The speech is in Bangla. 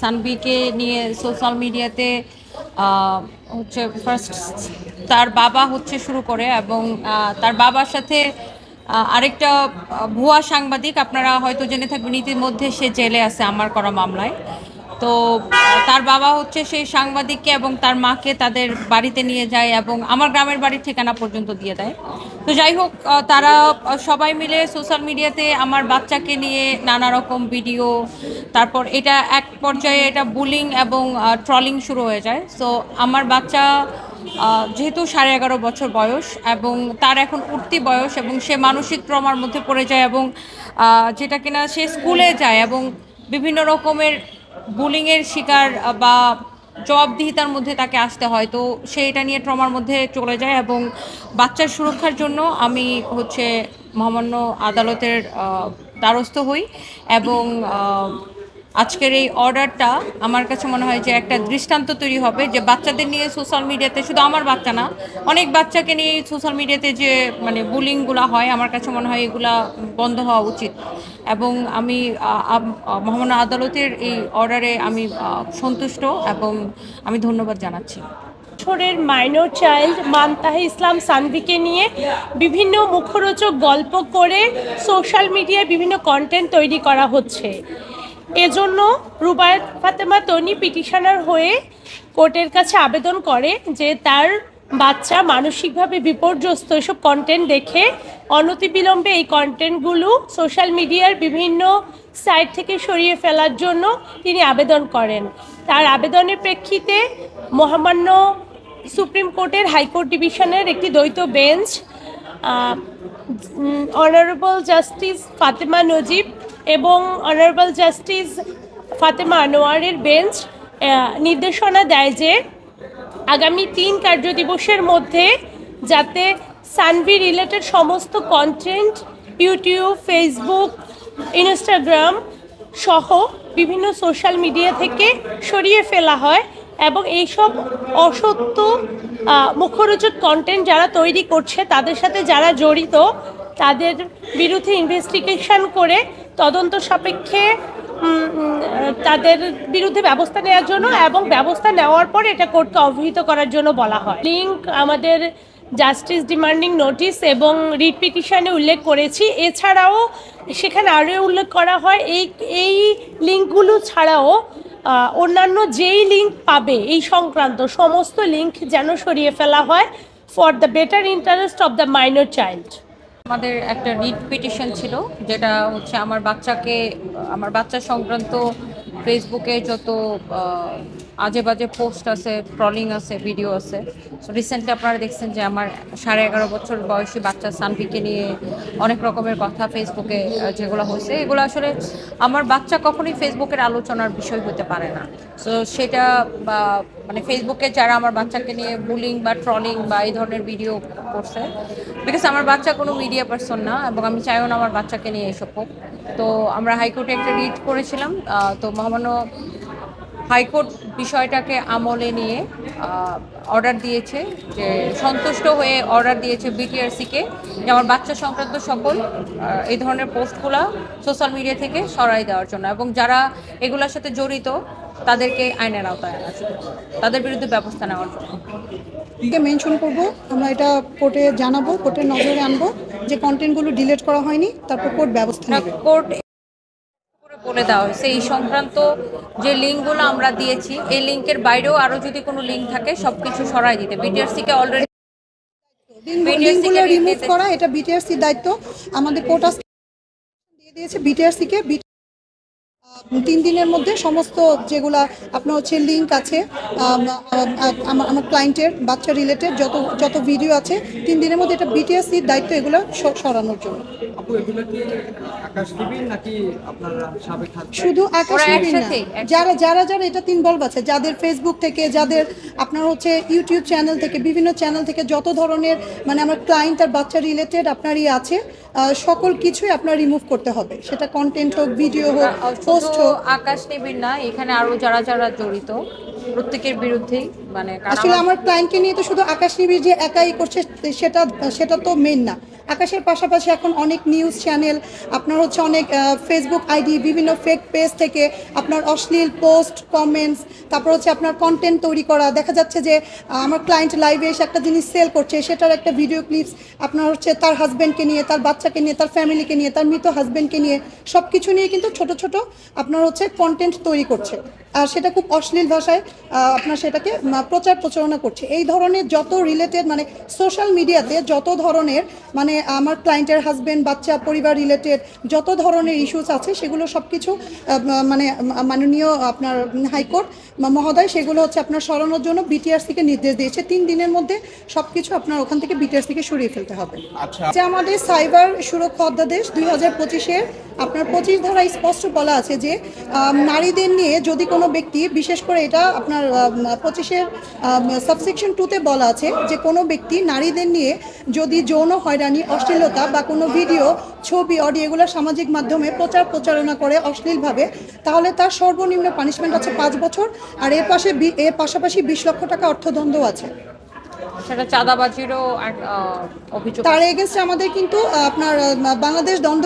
সানভিকে নিয়ে সোশ্যাল মিডিয়াতে হচ্ছে ফার্স্ট তার বাবা হচ্ছে শুরু করে এবং তার বাবার সাথে আরেকটা ভুয়া সাংবাদিক, আপনারা হয়তো জেনে থাকবেন, ইতিমধ্যে সে জেলে আছে আমার করা মামলায়। তো তার বাবা হচ্ছে সেই সাংবাদিককে এবং তার মাকে তাদের বাড়িতে নিয়ে যায় এবং আমার গ্রামের বাড়ির ঠিকানা পর্যন্ত দিয়ে দেয়। তো যাই হোক তারা সবাই মিলে সোশ্যাল মিডিয়াতে আমার বাচ্চাকে নিয়ে নানা রকম ভিডিও, তারপর এটা এক পর্যায়ে এটা বুলিং এবং ট্রলিং শুরু হয়ে যায়। সো আমার বাচ্চা যেহেতু সাড়ে এগারো বছর বয়স এবং তার এখন উঠতি বয়স এবং সে মানসিক ট্রমার মধ্যে পড়ে যায় এবং যেটা কিনা সে স্কুলে যায় এবং বিভিন্ন রকমের বুলিংয়ের শিকার বা জবাবদিহিতার মধ্যে তাকে আসতে হয়। তো সে এটা নিয়ে ট্রমার মধ্যে চলে যায় এবং বাচ্চার সুরক্ষার জন্য আমি হচ্ছে মহামান্য আদালতের দ্বারস্থ হই এবং আজকের এই অর্ডারটা আমার কাছে মনে হয় যে একটা দৃষ্টান্ত তৈরি হবে যে বাচ্চাদের নিয়ে সোশ্যাল মিডিয়াতে শুধু আমার বাচ্চা না, অনেক বাচ্চাকে নিয়ে সোশ্যাল মিডিয়াতে যে মানে বুলিংগুলো হয়, আমার কাছে মনে হয় এগুলা বন্ধ হওয়া উচিত। এবং আমি মহামান্য আদালতের এই অর্ডারে আমি সন্তুষ্ট এবং আমি ধন্যবাদ জানাচ্ছি। বছরের মাইনর চাইল্ড মান্তাহে ইসলাম সানভিকে নিয়ে বিভিন্ন মুখরোচক গল্প করে সোশ্যাল মিডিয়ায় বিভিন্ন কন্টেন্ট তৈরি করা হচ্ছে। এজন্য রুবায়ত ফাতেমা তনি পিটিশনার হয়ে কোর্টের কাছে আবেদন করে যে তার বাচ্চা মানসিকভাবে বিপর্যস্ত, এসব কন্টেন্ট দেখে অনতিবিলম্বে এই কন্টেন্টগুলো সোশ্যাল মিডিয়ার বিভিন্ন সাইট থেকে সরিয়ে ফেলার জন্য তিনি আবেদন করেন। তার আবেদনের প্রেক্ষিতে মহামান্য সুপ্রিম কোর্টের হাইকোর্ট ডিভিশনের একটি দ্বৈত bench honourable justice Fatema Najib এবং অনারেবল জাস্টিস ফাতেমা আনোয়ারের বেঞ্চ নির্দেশনা দেয় যে আগামী তিন কার্যদিবসের মধ্যে যাতে সানভি রিলেটেড সমস্ত কন্টেন্ট ইউটিউব ফেসবুক ইনস্টাগ্রাম সহ বিভিন্ন সোশ্যাল মিডিয়া থেকে সরিয়ে ফেলা হয়। এবং এইসব অসত্য মুখরোচক কন্টেন্ট যারা তৈরি করছে, তাদের সাথে যারা জড়িত, তাদের বিরুদ্ধে ইনভেস্টিগেশন করে তদন্ত সাপেক্ষে তাদের বিরুদ্ধে ব্যবস্থা নেওয়ার জন্য এবং ব্যবস্থা নেওয়ার পর এটা কোর্টকে অবহিত করার জন্য বলা হয়। লিঙ্ক আমাদের জাস্টিস ডিমান্ডিং নোটিশ এবং রিট পিটিশনে উল্লেখ করেছি। এছাড়াও সেখানে আরও উল্লেখ করা হয়, এই এই লিঙ্কগুলো ছাড়াও অন্যান্য যেই লিঙ্ক পাবে এই সংক্রান্ত সমস্ত লিঙ্ক যেন সরিয়ে ফেলা হয় for the better interest of the minor child আমাদের একটা রিট পিটিশন ছিল, যেটা হচ্ছে আমার বাচ্চাকে, আমার বাচ্চা সংক্রান্ত ফেসবুকে যত আজে বাজে পোস্ট আছে ট্রলিং আছে ভিডিও আছে। সো রিসেন্টলি আপনারা দেখছেন যে আমার সাড়ে এগারো বছর বয়সী বাচ্চা সানভিকে নিয়ে অনেক রকমের কথা ফেসবুকে যেগুলো হয়েছে। এগুলো আসলে আমার বাচ্চা কখনোই ফেসবুকের আলোচনার বিষয় হতে পারে না। সো সেটা বা মানে ফেসবুকে যারা আমার বাচ্চাকে নিয়ে বুলিং বা ট্রলিং বা এই ধরনের ভিডিও করছে বিকজ আমার বাচ্চা কোনো মিডিয়া পার্সন না এবং আমি চাইও না আমার বাচ্চাকে নিয়ে এসব হোক। তো আমরা হাইকোর্টে একটা রিট করেছিলাম তো মহামান্য হাইকোর্ট বিষয়টাকে আমলে নিয়ে অর্ডার দিয়েছে যে সন্তুষ্ট হয়ে অর্ডার দিয়েছে বিটিআরসিকে যে আমার বাচ্চা সংক্রান্ত সকল এই ধরনের পোস্টগুলো সোশ্যাল মিডিয়া থেকে সরাই দেওয়ার জন্য এবং যারা এগুলোর সাথে জড়িত তাদেরকে আইনের আওতায় আনার জন্য তাদের বিরুদ্ধে ব্যবস্থা নেওয়ার জন্য। মেনশন করব আমরা এটা কোর্টে জানাব কোর্টের নজরে আনব যে কন্টেন্টগুলো ডিলিট করা হয়নি তারপর কোর্ট ব্যবস্থা নেবে। কোর্ট করে বলে দেওয়া হয়েছে এই সংক্রান্ত যে লিঙ্কগুলো আমরা দিয়েছি এই লিঙ্কের বাইরেও আরও যদি কোনো লিঙ্ক থাকে সবকিছু সরাই দিতে। বিটিআরসি কে অলরেডি লিঙ্কগুলো রিমুভ করা এটা বিটিআরসির দায়িত্ব। আমাদের কোর্ট দিয়ে দিয়েছে বিটিআরসি কে। BTRC তিন দিনের মধ্যে সমস্ত যেগুলা আপনার হচ্ছে লিঙ্ক আছে আমার আমার ক্লায়েন্টের বাচ্চা রিলেটেড যত যত ভিডিও আছে তিন দিনের মধ্যে এটা বিটিএসসির দায়িত্ব এগুলো সরানোর জন্য। আপু এগুলো কি আকাশ টিভি নাকি আপনারা সাবেক হাত শুধু আকাশ টিভি না যারা যারা যারা এটা তিন বলব আছে যাদের ফেসবুক থেকে যাদের আপনার হচ্ছে ইউটিউব চ্যানেল থেকে বিভিন্ন চ্যানেল থেকে যত ধরনের মানে আমার ক্লায়েন্ট আর বাচ্চা রিলেটেড আপনার ই আছে আহ, সকল কিছুই আপনার রিমুভ করতে হবে। সেটা কন্টেন্ট হোক ভিডিও হোক পোস্ট শুধু আকাশ নিবিড় না এখানে আরও যারা যারা জড়িত প্রত্যেকের বিরুদ্ধেই মানে আসলে আমার ক্লায়েন্টকে নিয়ে তো শুধু আকাশ নিবিড় যে একাই করছে, সেটা সেটা তো মেন না। আকাশের পাশাপাশি এখন অনেক নিউজ চ্যানেল আপনার হচ্ছে অনেক ফেসবুক আইডি বিভিন্ন ফেক পেজ থেকে আপনার অশ্লীল পোস্ট কমেন্টস তারপর হচ্ছে আপনার কন্টেন্ট তৈরি করা। দেখা যাচ্ছে যে আমার ক্লায়েন্ট লাইভে এসে একটা জিনিস সেল করছে, সেটার একটা ভিডিও ক্লিপস আপনার হচ্ছে তার হাজব্যান্ডকে নিয়ে, তার বাচ্চাকে নিয়ে, তার ফ্যামিলিকে নিয়ে, তার মৃত হাজব্যান্ডকে নিয়ে সব কিছু নিয়ে কিন্তু ছোট ছোট আপনার হচ্ছে কন্টেন্ট তৈরি করছে। আর সেটা খুব অশ্লীল ভাষায় আপনার সেটাকে প্রচার প্রচারণা করছে। এই ধরনের যত রিলেটেড মানে সোশ্যাল মিডিয়াতে যত ধরনের মানে আমার ক্লায়েন্টের হাজব্যান্ড বাচ্চা পরিবার রিলেটেড যত ধরনের ইস্যুস আছে সেগুলো সব কিছু মানে মাননীয় আপনার হাইকোর্ট মহোদয় সেগুলো হচ্ছে আপনার সরানোর জন্য বিটিআরসিকে নির্দেশ দিয়েছে। তিন দিনের মধ্যে সব কিছু আপনার ওখান থেকে বিটিআরসিকে সরিয়ে ফেলতে হবে। আচ্ছা। যে আমাদের সাইবার সুরক্ষা অধ্যাদেশ দুই হাজার পঁচিশের আপনার পঁচিশ ধারায় স্পষ্ট বলা আছে যে নারীদের নিয়ে যদি কোনো ব্যক্তি বিশেষ করে এটা আপনার পঁচিশের সাবসেকশন টুতে বলা আছে যে কোনো ব্যক্তি নারীদের নিয়ে যদি যৌন হয়রানি অশ্লীলতা বা কোনো ভিডিও ছবি অডিও এগুলো সামাজিক মাধ্যমে প্রচার প্রচারণা করে অশ্লীলভাবে তাহলে তার সর্বনিম্ন পানিশমেন্ট আছে পাঁচ বছর আর এর পাশে এর পাশাপাশি বিশ লক্ষ টাকা অর্থদণ্ড আছে। সেটা চাঁদাবাজিরও অভিযোগ। তার এগেনস্টে আমাদের কিন্তু আপনার বাংলাদেশ দণ্ড